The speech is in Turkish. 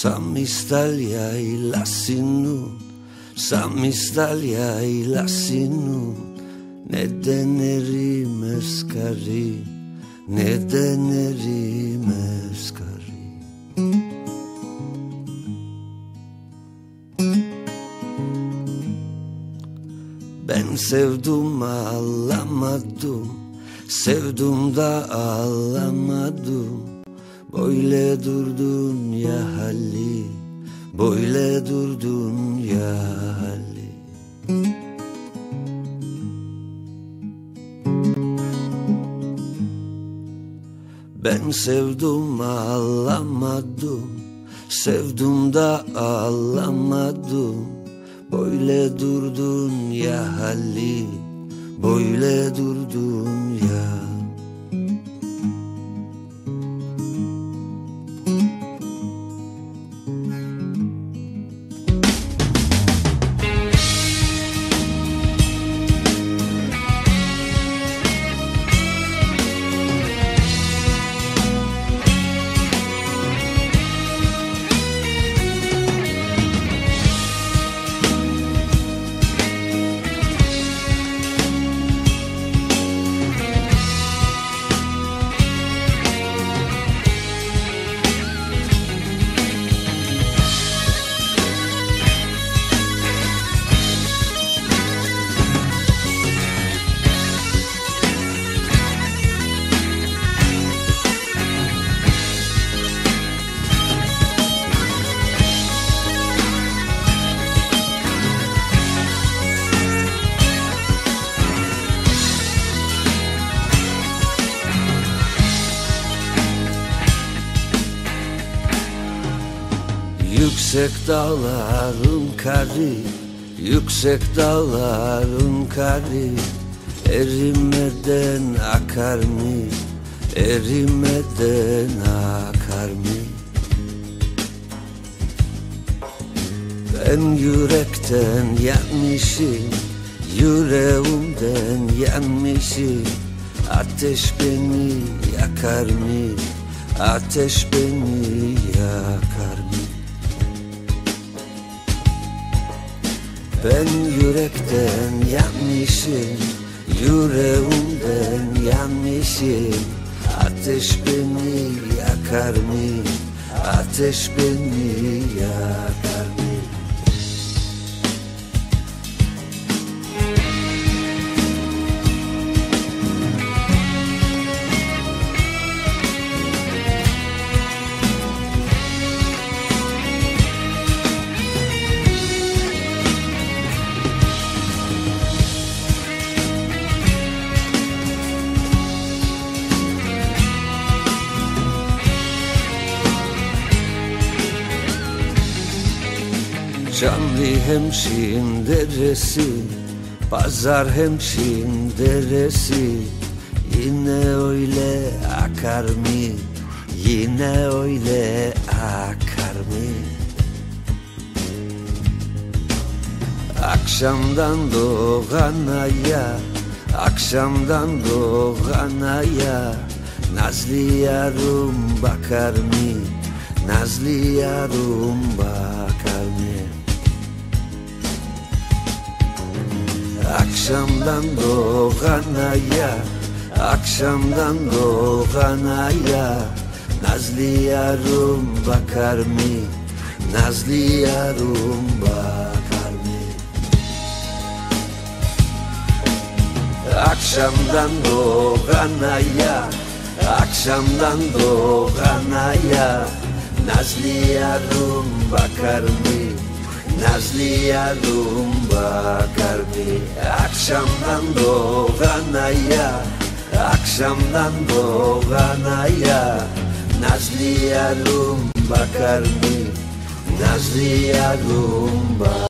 Samistalia y la sinú, Samistalia y la sinú Ne denerim eskari Ne denerim eskari Ben sevdum ağlamadım Sevdum da ağlamadım. Böyle durdun ya halli Böyle durdun ya halli Ben sevdum ağlamadım. Sevdum da ağlamadım. Böyle durdun ya halli Böyle durdun Yüksek dağların kari Yüksek dağların kari Erimeden akar mı? Erimeden akar mı? Ben yürekten yanmışım Yüreğimden yanmışım Ateş beni yakar mı? Ateş beni yakar Ben yürekten yanmışım Yüreğimden yanmışım Ateş beni yakar mı? Ateş beni yakar Canlı hemşin deresi Pazar hemşin deresi Yine öyle akar mı? Yine öyle akar mı? Akşamdan doğan aya Akşamdan doğan aya Nazlı yarım bakar mı? Nazlı yarım bakar Akşamdan doğan aya Akşamdan doğan aya Nazlı yarım bakar mı? Nazlı yarım bakar mı? Akşamdan doğan aya Akşamdan doğan aya Nazlı yarım bakar mı? Nazlı yarım bakar mı? Akşamdan doğan aya Akşamdan doğan aya Nazlı yarım bakar mı? Nazlı yarım bakar